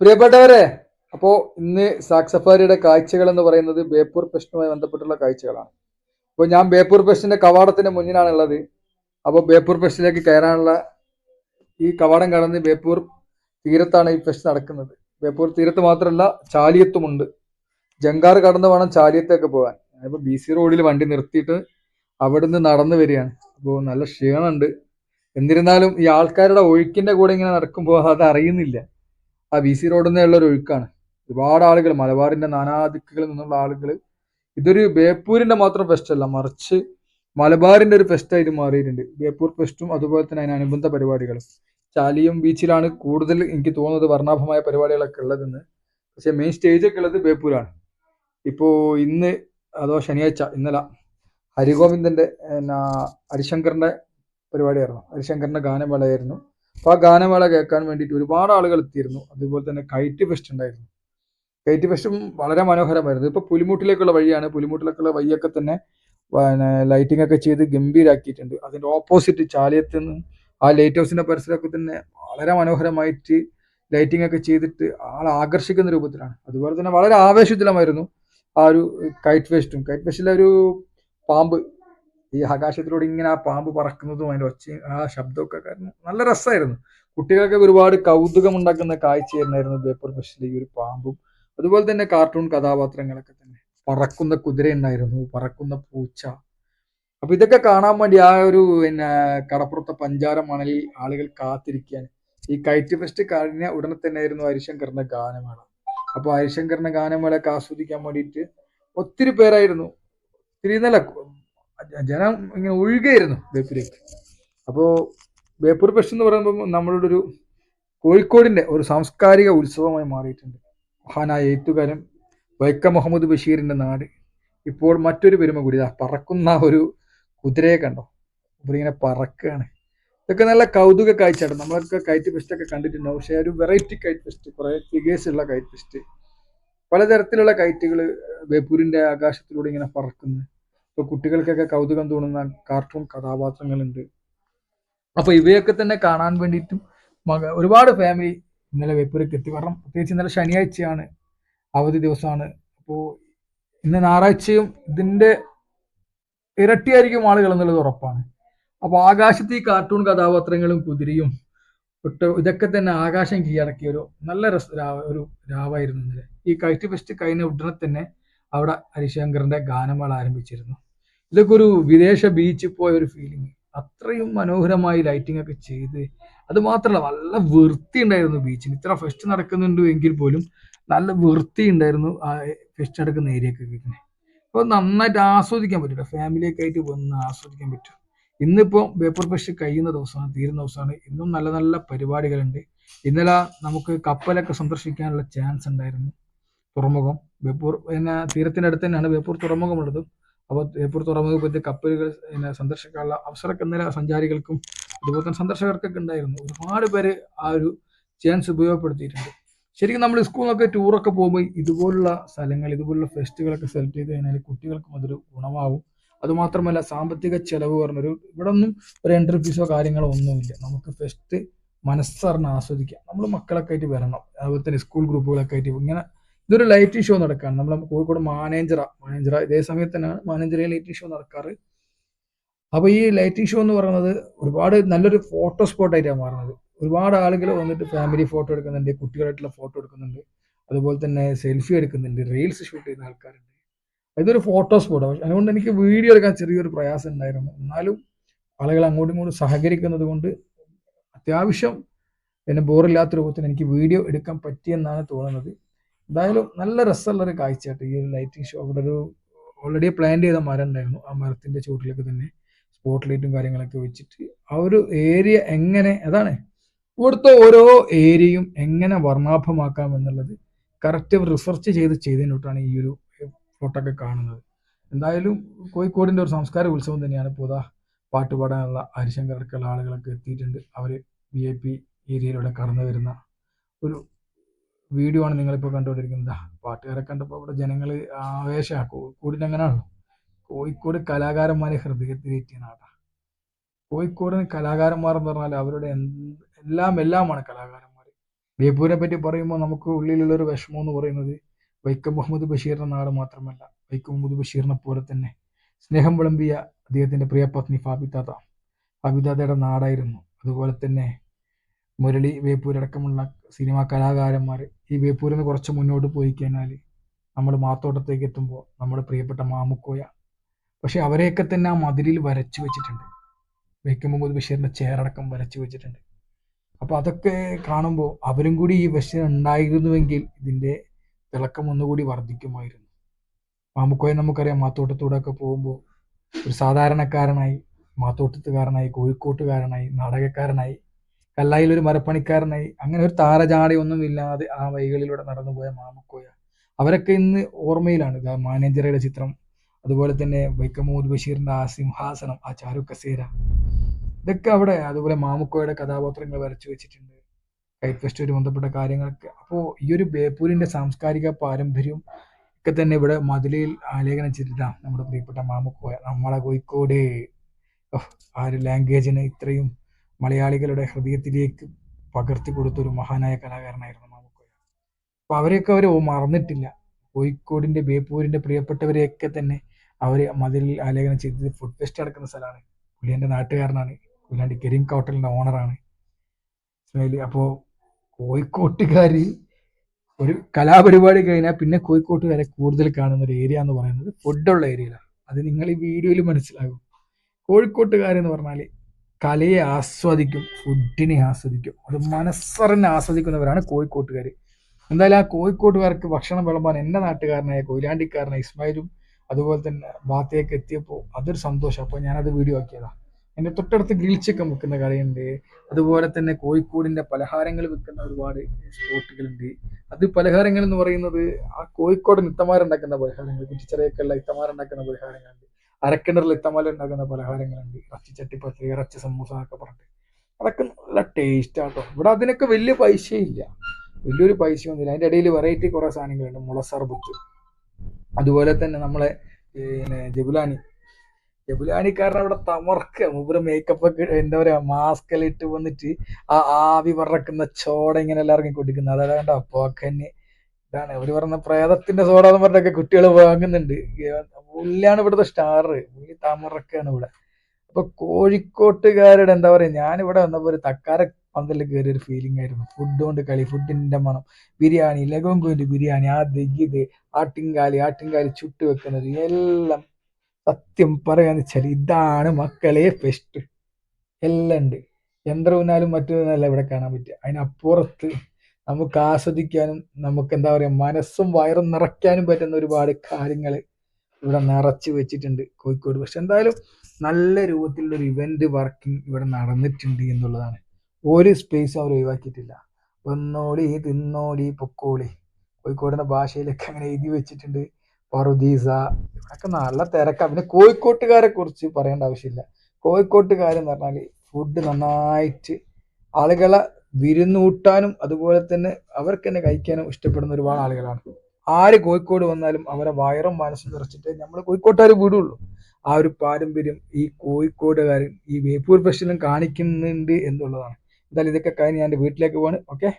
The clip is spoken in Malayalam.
പ്രിയപ്പെട്ടവരെ അപ്പോ ഇന്ന് സാക്സഫാരിയുടെ കാഴ്ചകൾ എന്ന് പറയുന്നത് ബേപ്പൂർ ഫെസ്റ്റുമായി ബന്ധപ്പെട്ടുള്ള കാഴ്ചകളാണ്. അപ്പോൾ ഞാൻ ബേപ്പൂർ ഫെസ്റ്റിന്റെ കവാടത്തിന് മുന്നിലാണ് ഉള്ളത്. അപ്പോൾ ബേപ്പൂർ ഫെസ്റ്റിലേക്ക് കയറാനുള്ള ഈ കവാടം കടന്ന് ബേപ്പൂർ തീരത്താണ് ഈ ഫെസ്റ്റ് നടക്കുന്നത്. ബേപ്പൂർ തീരത്ത് മാത്രമല്ല ചാലിയത്തുമുണ്ട്. ജങ്കാർ കടന്ന് വേണം ചാലിയത്തേക്ക് പോകാൻ. ഞാനിപ്പോൾ ബി സി റോഡിൽ വണ്ടി നിർത്തിയിട്ട് അവിടുന്ന് നടന്നു വരികയാണ്. അപ്പോൾ നല്ല ക്ഷീണമുണ്ട്. എന്നിരുന്നാലും ഈ ആൾക്കാരുടെ ഒഴുക്കിന്റെ കൂടെ ഇങ്ങനെ നടക്കുമ്പോൾ അത് അറിയുന്നില്ല. ആ വി സി റോഡിൽ നിന്നുള്ള ഒരു ഒഴുക്കാണ്. ഒരുപാട് ആളുകൾ മലബാറിന്റെ നാനാദിക്കുകളിൽ നിന്നുള്ള ആളുകൾ. ഇതൊരു ബേപ്പൂരിന്റെ മാത്രം ഫെസ്റ്റ് അല്ല മറിച്ച് മലബാറിന്റെ ഒരു ഫെസ്റ്റ് ആയിട്ട് മാറിയിട്ടുണ്ട്. ബേപ്പൂർ ഫെസ്റ്റും അതുപോലെ തന്നെ അതിനനുബന്ധ പരിപാടികൾ ചാലിയം ബീച്ചിലാണ് കൂടുതൽ എനിക്ക് തോന്നുന്നത് വർണാഭമായ പരിപാടികളൊക്കെ ഉള്ളതെന്ന്. പക്ഷെ മെയിൻ സ്റ്റേജ് ഒക്കെ ഉള്ളത് ബേപ്പൂരാണ്. ഇപ്പോ ഇന്ന് അതോ ശനിയാഴ്ച ഇന്നലെ ഹരിഗോവിന്ദന്റെ എന്നാ ഹരിശങ്കറിന്റെ പരിപാടിയായിരുന്നു. ഹരിശങ്കറിന്റെ ഗാനമേളയായിരുന്നു. അപ്പൊ ആ ഗാനമേള കേൾക്കാൻ വേണ്ടിയിട്ട് ഒരുപാട് ആളുകൾ എത്തിയിരുന്നു. അതുപോലെ തന്നെ കൈറ്റ് ഫെസ്റ്റ് ഉണ്ടായിരുന്നു. കൈറ്റ് ഫെസ്റ്റും വളരെ മനോഹരമായിരുന്നു. ഇപ്പൊ പുലിമുട്ടിലേക്കുള്ള വഴിയാണ്. പുലിമുട്ടിലേക്കുള്ള വഴിയൊക്കെ തന്നെ പിന്നെ ലൈറ്റിംഗ് ഒക്കെ ചെയ്ത് ഗംഭീരാക്കിയിട്ടുണ്ട്. അതിന്റെ ഓപ്പോസിറ്റ് ചാലിയത്ത് നിന്ന് ആ ലൈറ്റ് ഹൗസിന്റെ പരിസരമൊക്കെ തന്നെ വളരെ മനോഹരമായിട്ട് ലൈറ്റിംഗ് ഒക്കെ ചെയ്തിട്ട് ആളെ ആകർഷിക്കുന്ന രൂപത്തിലാണ്. അതുപോലെ തന്നെ വളരെ ആവേശത്തിലുമായിരുന്നു ആ ഒരു കൈറ്റ് ഫെസ്റ്റും കൈറ്റ് ഫെസ്റ്റിലെ ഒരു പാമ്പ് ഈ ആകാശത്തിലൂടെ ഇങ്ങനെ ആ പാമ്പ് പറക്കുന്നതും അതിന്റെ ഒച്ചയും ആ ശബ്ദമൊക്കെ കാരണം നല്ല രസമായിരുന്നു. കുട്ടികൾക്ക് ഒരുപാട് കൗതുകം ഉണ്ടാക്കുന്ന കാഴ്ചയായിരുന്നു ബേപ്പൂർ ബസ്സിലെ ഈ ഒരു പാമ്പും. അതുപോലെ തന്നെ കാർട്ടൂൺ കഥാപാത്രങ്ങളൊക്കെ തന്നെ. പറക്കുന്ന കുതിര ഉണ്ടായിരുന്നു പറക്കുന്ന പൂച്ച. അപ്പൊ ഇതൊക്കെ കാണാൻ വേണ്ടി ആ ഒരു പിന്നെ കടപ്പുറത്തെ പഞ്ചാര മണലിൽ ആളുകൾ കാത്തിരിക്കുകയാണ്. ഈ കൈറ്റ് ഫെസ്റ്റ് കഴിഞ്ഞ ഉടനെ തന്നെ ആയിരുന്നു ഹരിശങ്കറിന്റെ ഗാനമേള. അപ്പൊ ഹരിശങ്കറിന്റെ ഗാനമേളയൊക്കെ ആസ്വദിക്കാൻ വേണ്ടിയിട്ട് ഒത്തിരി പേരായിരുന്നു. ഒത്തിരി നല്ല ജനം ഇങ്ങനെ ഒഴുകയായിരുന്നു ബേപ്പൂരേക്ക് അപ്പോൾ ബേപ്പൂർ ഫെസ്റ്റ് എന്ന് പറയുമ്പോൾ നമ്മളുടെ ഒരു കോഴിക്കോടിന്റെ ഒരു സാംസ്കാരിക ഉത്സവമായി മാറിയിട്ടുണ്ട്. മഹാനായ എഴുത്തുകാരൻ വൈക്കം മുഹമ്മദ് ബഷീറിന്റെ നാട്. ഇപ്പോൾ മറ്റൊരു പെരുമ കൂടി പറക്കുന്ന ഒരു കുതിരയെ കണ്ടോ? ഇവരിങ്ങനെ പറക്കുകയാണ് ഇതൊക്കെ നല്ല കൗതുക കാഴ്ചയാണ്. നമ്മളൊക്കെ കൈറ്റ് ഫെസ്റ്റൊക്കെ കണ്ടിട്ടുണ്ടാവും പക്ഷേ ഒരു വെറൈറ്റി കൈറ്റ് ഫെസ്റ്റ് കുറേ ഫിഗേഴ്സ് ഉള്ള കൈറ്റ് ഫെസ്റ്റ്. പലതരത്തിലുള്ള കൈറ്റുകൾ ബേപ്പൂരിന്റെ ആകാശത്തിലൂടെ ഇങ്ങനെ പറക്കുന്നു. ഇപ്പൊ കുട്ടികൾക്കൊക്കെ കൗതുകം തോന്നുന്ന കാർട്ടൂൺ കഥാപാത്രങ്ങളുണ്ട്. അപ്പൊ ഇവയൊക്കെ തന്നെ കാണാൻ വേണ്ടിയിട്ടും മക ഒരുപാട് ഫാമിലി ഇന്നലെ ബേപ്പൂരേക്ക് എത്തി. കാരണം പ്രത്യേകിച്ച് ഇന്നലെ ശനിയാഴ്ചയാണ് അവധി ദിവസമാണ്. അപ്പോൾ ഇന്ന് ഞായറാഴ്ചയും ഇതിന്റെ ഇരട്ടിയായിരിക്കും ആളുകൾ എന്നുള്ളത് ഉറപ്പാണ്. അപ്പൊ ആകാശത്ത് ഈ കാർട്ടൂൺ കഥാപാത്രങ്ങളും കുതിരയും ഒട്ട് ഇതൊക്കെ തന്നെ ആകാശം കീഴടക്കിയ ഒരു നല്ല രസ ഒരു രാവായിരുന്നു ഇന്നലെ. ഈ കൈറ്റ് ഫെസ്റ്റ് കഴിഞ്ഞ ഉടനെ തന്നെ അവിടെ ഹരിശങ്കറിന്റെ ഗാനമേള ആരംഭിച്ചിരുന്നു. ഇതൊക്കെ ഒരു വിദേശ ബീച്ചിൽ പോയ ഒരു ഫീലിംഗ് അത്രയും മനോഹരമായി ലൈറ്റിംഗ് ഒക്കെ ചെയ്ത് അത് മാത്രമല്ല നല്ല വൃത്തി ഉണ്ടായിരുന്നു ബീച്ചിന് ഇത്ര ഫെസ്റ്റ് നടക്കുന്നുണ്ട് എങ്കിൽ പോലും നല്ല വൃത്തി ഉണ്ടായിരുന്നു ആ ഫെസ്റ്റ് നടക്കുന്ന ഏരിയക്കൊക്കെ ഇങ്ങനെ അപ്പോൾ നന്നായിട്ട് ആസ്വദിക്കാൻ പറ്റില്ല ഫാമിലിയൊക്കെ ആയിട്ട് വന്ന് ആസ്വദിക്കാൻ പറ്റും. ഇന്നിപ്പോ പേപ്പർ ഫെസ്റ്റ് കഴിയുന്ന ദിവസമാണ് തീരുന്ന ദിവസമാണ്. ഇന്നും നല്ല നല്ല പരിപാടികളുണ്ട്. ഇന്നലെ നമുക്ക് കപ്പലൊക്കെ സന്ദർശിക്കാനുള്ള ചാൻസ് ഉണ്ടായിരുന്നു. തുറമുഖം. ബേപ്പൂർ പിന്നെ തീരത്തിന്റെ അടുത്ത് തന്നെയാണ് ബേപ്പൂർ തുറമുഖമുള്ളത്. അപ്പോൾ എയർപോർട്ട് തുറമുഖ പറ്റിയ കപ്പലുകൾ സന്ദർശിക്കാനുള്ള അവസരമൊക്കെ സഞ്ചാരികൾക്കും അതുപോലെ തന്നെ സന്ദർശകർക്കൊക്കെ ഉണ്ടായിരുന്നു. ഒരുപാട് പേര് ആ ഒരു ചാൻസ് ഉപയോഗപ്പെടുത്തിയിട്ടുണ്ട്. ശരിക്കും നമ്മൾ സ്കൂളിലൊക്കെ ടൂറൊക്കെ പോകുമ്പോൾ ഇതുപോലുള്ള സ്ഥലങ്ങൾ ഇതുപോലുള്ള ഫെസ്റ്റുകളൊക്കെ സെലക്ട് ചെയ്ത് കഴിഞ്ഞാൽ കുട്ടികൾക്കും അതൊരു ഗുണമാവും. അതുമാത്രമല്ല സാമ്പത്തിക ചെലവ് പറഞ്ഞൊരു ഇവിടെ ഒന്നും ഒരു എൻട്രി ഫീസോ കാര്യങ്ങളോ ഒന്നുമില്ല. നമുക്ക് ഫെസ്റ്റ് മനസ്സറിഞ്ഞ് ആസ്വദിക്കാം. നമ്മൾ മക്കളൊക്കെ ആയിട്ട് വരണം. അതുപോലെ തന്നെ സ്കൂൾ ഗ്രൂപ്പുകളൊക്കെ ആയിട്ട് ഇങ്ങനെ ഇതൊരു ലൈറ്റ് ഷോ നടക്കാണ്. നമ്മൾ കോഴിക്കോട് മാനേജറ മാനേജറ ഇതേ സമയത്ത് തന്നെയാണ് മാനേജറയിൽ ലൈറ്റ് ഷോ നടക്കാറ്. അപ്പൊ ഈ ലൈറ്റ് ഷോ എന്ന് പറയുന്നത് ഒരുപാട് നല്ലൊരു ഫോട്ടോ സ്പോട്ട് ആയിട്ടാണ് മാറുന്നത്. ഒരുപാട് ആളുകൾ വന്നിട്ട് ഫാമിലി ഫോട്ടോ എടുക്കുന്നുണ്ട് കുട്ടികളായിട്ടുള്ള ഫോട്ടോ എടുക്കുന്നുണ്ട്. അതുപോലെ തന്നെ സെൽഫി എടുക്കുന്നുണ്ട് റീൽസ് ഷൂട്ട് ചെയ്യുന്ന ആൾക്കാരുണ്ട്. ഇതൊരു ഫോട്ടോ സ്പോട്ട് പക്ഷെ അതുകൊണ്ട് എനിക്ക് വീഡിയോ എടുക്കാൻ ചെറിയൊരു പ്രയാസം ഉണ്ടായിരുന്നു. എന്നാലും ആളുകൾ അങ്ങോട്ടും ഇങ്ങോട്ടും സഹകരിക്കുന്നത് കൊണ്ട് അത്യാവശ്യം എന്നെ ബോറില്ലാത്ത രൂപത്തിൽ എനിക്ക് വീഡിയോ എടുക്കാൻ പറ്റിയെന്നാണ് തോന്നുന്നത്. എന്തായാലും നല്ല രസമുള്ള ഒരു കാഴ്ചയായിട്ട് ഈ ഒരു ലൈറ്റിംഗ് ഷോ അവിടെ ഒരു ഓൾറെഡി പ്ലാൻ ചെയ്ത മരം ഉണ്ടായിരുന്നു. ആ മരത്തിന്റെ ചുവട്ടിലേക്ക് തന്നെ സ്പോട്ട് ലൈറ്റും കാര്യങ്ങളൊക്കെ വെച്ചിട്ട് ആ ഒരു ഏരിയ എങ്ങനെ അതാണ് ഇവിടുത്തെ ഓരോ ഏരിയയും എങ്ങനെ വർണാഭമാക്കാം എന്നുള്ളത് കറക്റ്റ് റിസർച്ച് ചെയ്ത് ചെയ്തതിനോട്ടാണ് ഈ ഒരു ഫോട്ടോ ഒക്കെ കാണുന്നത്. എന്തായാലും കോഴിക്കോടിന്റെ ഒരു സംസ്കാര ഉത്സവം തന്നെയാണ്. പുതാ പാട്ട് ഹരിശങ്കർക്കുള്ള ആളുകളൊക്കെ എത്തിയിട്ടുണ്ട്. അവർ വി ഐ പി ഏരിയയിലൂടെ കടന്നു വരുന്ന ഒരു വീഡിയോ ആണ് നിങ്ങളിപ്പോൾ കണ്ടുകൊണ്ടിരിക്കുന്നത്. പാട്ടുകാരെ കണ്ടപ്പോൾ ഇവിടെ ജനങ്ങൾ ആവേശമാണ് കോഴിക്കോടിന് അങ്ങനെയാണല്ലോ കോഴിക്കോട് കലാകാരന്മാരെ ഹൃദയത്തിലേറ്റിയ നാടാണ് കോഴിക്കോടിന് കലാകാരന്മാർ എന്ന് പറഞ്ഞാൽ അവരുടെ എല്ലാം എല്ലാമാണ് കലാകാരന്മാർ ബേപ്പൂരിനെ പറ്റി പറയുമ്പോൾ നമുക്ക് ഉള്ളിലുള്ള ഒരു വിഷമം എന്ന് പറയുന്നത് വൈക്കം മുഹമ്മദ് ബഷീറിന്റെ നാട് മാത്രമല്ല വൈക്കം മുഹമ്മദ് ബഷീറിനെ പോലെ തന്നെ സ്നേഹം വിളമ്പിയ അദ്ദേഹത്തിന്റെ പ്രിയപത്നി പത്നി ഫാബിത്താത്ത ഫാബിത്താത്തയുടെ നാടായിരുന്നു. അതുപോലെ തന്നെ മുരളി വേപ്പൂരടക്കമുള്ള സിനിമാ കലാകാരന്മാർ ഈ ബേപ്പൂരിൽ നിന്ന് കുറച്ച് മുന്നോട്ട് പോയി കഴിഞ്ഞാൽ നമ്മൾ മാത്തോട്ടത്തേക്ക് എത്തുമ്പോൾ നമ്മുടെ പ്രിയപ്പെട്ട മാമുക്കോയ. പക്ഷെ അവരെയൊക്കെ തന്നെ ആ മതിലിൽ വരച്ചു വെച്ചിട്ടുണ്ട്. വൈക്കം മുഹമ്മദ് ബഷീറിന്റെ ചേറടക്കം വരച്ചു വെച്ചിട്ടുണ്ട്. അപ്പോൾ അതൊക്കെ കാണുമ്പോൾ അവരും കൂടി ഈ ബഷീർ ഉണ്ടായിരുന്നുവെങ്കിൽ ഇതിന്റെ തിളക്കം ഒന്നുകൂടി വർദ്ധിക്കുമായിരുന്നു. മാമുക്കോയെ നമുക്കറിയാം മാത്തോട്ടത്തൂടെ ഒക്കെ പോകുമ്പോൾ ഒരു സാധാരണക്കാരനായി മാത്തോട്ടത്തുകാരനായി കോഴിക്കോട്ടുകാരനായി നാടകക്കാരനായി കല്ലായിൽ ഒരു മരപ്പണിക്കാരനായി. അങ്ങനെ ഒരു താരജാടയൊന്നും ഇല്ലാതെ ആ വൈകളിലൂടെ നടന്നുപോയ മാമക്കോയ. അവരൊക്കെ ഇന്ന് ഓർമ്മയിലാണ്. മാനേജറയുടെ ചിത്രം. അതുപോലെ തന്നെ വൈക്കം മുഹമ്മദ് ബഷീറിന്റെ ആ സിംഹാസനം ആ ചാരു കസേര ഇതൊക്കെ അവിടെ അതുപോലെ മാമുക്കോയുടെ കഥാപാത്രങ്ങൾ വരച്ചു വെച്ചിട്ടുണ്ട്. കൈറ്റ് ബന്ധപ്പെട്ട കാര്യങ്ങളൊക്കെ. അപ്പോൾ ഈ ഒരു ബേപ്പൂരിന്റെ സാംസ്കാരിക പാരമ്പര്യം ഒക്കെ തന്നെ ഇവിടെ മതിലിൽ ആലേഖനം ചെയ്തിട്ടാ നമ്മുടെ പ്രിയപ്പെട്ട മാമുക്കോയ. നമ്മളെ കോഴിക്കോട്. ആ ഒരു ലാംഗ്വേജിന് ഇത്രയും മലയാളികളുടെ ഹൃദയത്തിലേക്ക് പകർത്തി കൊടുത്തൊരു മഹാനായ കലാകാരനായിരുന്നു മാമുക്കോയ. അപ്പൊ അവരെയൊക്കെ അവർ മറന്നിട്ടില്ല. കോഴിക്കോടിന്റെ ബേപ്പൂരിന്റെ പ്രിയപ്പെട്ടവരെയൊക്കെ തന്നെ അവർ മതിലിൽ ആലേഖനം ചെയ്തത് ഫുഡ് ഫെസ്റ്റ് നടക്കുന്ന സ്ഥലമാണ്. പുള്ളി എന്റെ നാട്ടുകാരനാണ് പുല്ലാണ്ടി കരീം ഹോട്ടലിന്റെ ഓണറാണ് അപ്പോ കോഴിക്കോട്ടുകാര് ഒരു കലാപരിപാടി കഴിഞ്ഞാൽ പിന്നെ കോഴിക്കോട്ടുകാരെ കൂടുതൽ കാണുന്ന ഒരു ഏരിയ എന്ന് പറയുന്നത് ഫുഡുള്ള ഏരിയയിലാണ് അത് നിങ്ങൾ ഈ വീഡിയോയിൽ മനസ്സിലാകും. കോഴിക്കോട്ടുകാരെന്ന് പറഞ്ഞാൽ കലയെ ആസ്വദിക്കും ഫുഡിനെ ആസ്വദിക്കും. അത് മനസ്സറിഞ്ഞ് ആസ്വദിക്കുന്നവരാണ് കോഴിക്കോട്ടുകാർ എന്തായാലും ആ കോഴിക്കോട്ടുകാർക്ക് ഭക്ഷണം വിളമ്പാൻ എന്റെ നാട്ടുകാരനായ കൊയിലാണ്ടിക്കാരനായ ഇസ്മായിലും അതുപോലെ തന്നെ ബാത്തയൊക്കെ എത്തിയപ്പോൾ അതൊരു സന്തോഷം. അപ്പോൾ ഞാനത് വീഡിയോ ആക്കിയതാണ് എന്റെ തൊട്ടടുത്ത് ഗ്രിൽ ചിക്കൻ വിൽക്കുന്ന കടയുണ്ട്. അതുപോലെ തന്നെ കോഴിക്കോടിന്റെ പലഹാരങ്ങൾ വിൽക്കുന്ന ഒരുപാട് സ്പോട്ടുകളുണ്ട്. അത് പലഹാരങ്ങൾ എന്ന് പറയുന്നത് ആ കോഴിക്കോട് ഇത്തമാരുണ്ടാക്കുന്ന പലഹാരങ്ങൾ കുറ്റിച്ചെറിയൊക്കെയുള്ള ഇത്തമാരുണ്ടാക്കുന്ന പലഹാരങ്ങളുണ്ട്. അരക്കിണറിൽ ഇത്തമല ഉണ്ടാക്കുന്ന പലഹാരങ്ങളുണ്ട്. ഇറച്ചി ചട്ടിപ്പത്തി ഇറച്ചി സമൂസ എന്നൊക്കെ പറഞ്ഞിട്ട്. അതൊക്കെ നല്ല ടേസ്റ്റ് ആട്ടോ. ഇവിടെ അതിനൊക്കെ വലിയ പൈസയില്ല വലിയൊരു പൈസയൊന്നുമില്ല അതിന്റെ ഇടയിൽ വെറൈറ്റി കുറേ സാധനങ്ങളുണ്ട്. മുളസർബത്ത്. അതുപോലെ തന്നെ നമ്മളെ പിന്നെ ജബുലാനി. ജബുലാനിക്കാരൻ അവിടെ തമർക്ക മൂപ്പര് മേക്കപ്പ് ഒക്കെ എന്താ പറയാ മാസ്ക് എല്ലാം ഇട്ട് വന്നിട്ട് ആ ആവി പറക്കുന്ന ചോട ഇങ്ങനെ എല്ലാവർക്കും കൊടുക്കുന്നത് അതായത് പോക്കന്നെ ഇതാണ് അവർ പറഞ്ഞ പ്രേതത്തിന്റെ സോഡ എന്ന് പറഞ്ഞൊക്കെ കുട്ടികൾ വാങ്ങുന്നുണ്ട്. പുള്ളിയാണ് ഇവിടുത്തെ സ്റ്റാർ പുള്ളി താമറക്കാണ് ഇവിടെ. അപ്പൊ കോഴിക്കോട്ടുകാരുടെ എന്താ പറയാ ഞാൻ ഇവിടെ വന്നപ്പോ ഒരു തക്കാര പന്തലിൽ കയറിയ ഒരു ഫീലിംഗ് ആയിരുന്നു. ഫുഡ് കൊണ്ട് കളി ഫുഡിന്റെ മണം. ബിരിയാണി ലഗോങ്കുവിന്റെ ബിരിയാണി ആ ദഗിത് ആട്ടിൻകാലി ആട്ടിൻകാലി ചുട്ട് വെക്കുന്നത് എല്ലാം സത്യം പറയാന്ന് വെച്ചാൽ ഇതാണ് മക്കളെ ഫെസ്റ്റ് എല്ലാം ഉണ്ട്. യന്ത്രവുനാലും മറ്റൊന്നല്ല ഇവിടെ കാണാൻ പറ്റുക. അതിനപ്പുറത്ത് നമുക്ക് ആസ്വദിക്കാനും നമുക്ക് എന്താ പറയാ മനസ്സും വയറും നിറയ്ക്കാനും പറ്റുന്ന ഒരുപാട് കാര്യങ്ങൾ ഇവിടെ നിറച്ച് വെച്ചിട്ടുണ്ട് കോഴിക്കോട്. പക്ഷെ എന്തായാലും നല്ല രൂപത്തിലുള്ള ഒരു ഇവന്റ് വർക്കിംഗ് ഇവിടെ നടന്നിട്ടുണ്ട് എന്നുള്ളതാണ്. ഒരു സ്പേസ് അവർ ഒഴിവാക്കിയിട്ടില്ല. വന്നോളി തിന്നോളി പൊക്കോളി. കോഴിക്കോടിന്റെ ഭാഷയിലൊക്കെ അങ്ങനെ എഴുതി വെച്ചിട്ടുണ്ട്. പറുദീസ. ഇവിടെയൊക്കെ നല്ല തിരക്ക. പിന്നെ കോഴിക്കോട്ടുകാരെ കുറിച്ച് പറയേണ്ട ആവശ്യമില്ല. കോഴിക്കോട്ടുകാരെന്ന് പറഞ്ഞാൽ ഫുഡ് നന്നായിട്ട് ആളുകളെ വിരുന്നൂട്ടാനും അതുപോലെ തന്നെ അവർക്ക് തന്നെ കഴിക്കാനും ഇഷ്ടപ്പെടുന്ന ഒരുപാട് ആളുകളാണ്. ആര് കോഴിക്കോട് വന്നാലും അവരെ വയറും മനസ്സും നിറച്ചിട്ട് നമ്മൾ കോഴിക്കോട്ടുകാർ വിടുള്ളൂ. ആ ഒരു പാരമ്പര്യം ഈ കോഴിക്കോടുകാരും ഈ വേപ്പൂർ ഫെസ്റ്റിലും കാണിക്കുന്നുണ്ട് എന്നുള്ളതാണ്. എന്തായാലും ഇതൊക്കെ കഴിഞ്ഞ് ഞാൻ വീട്ടിലേക്ക് പോവാണ്. ഓക്കെ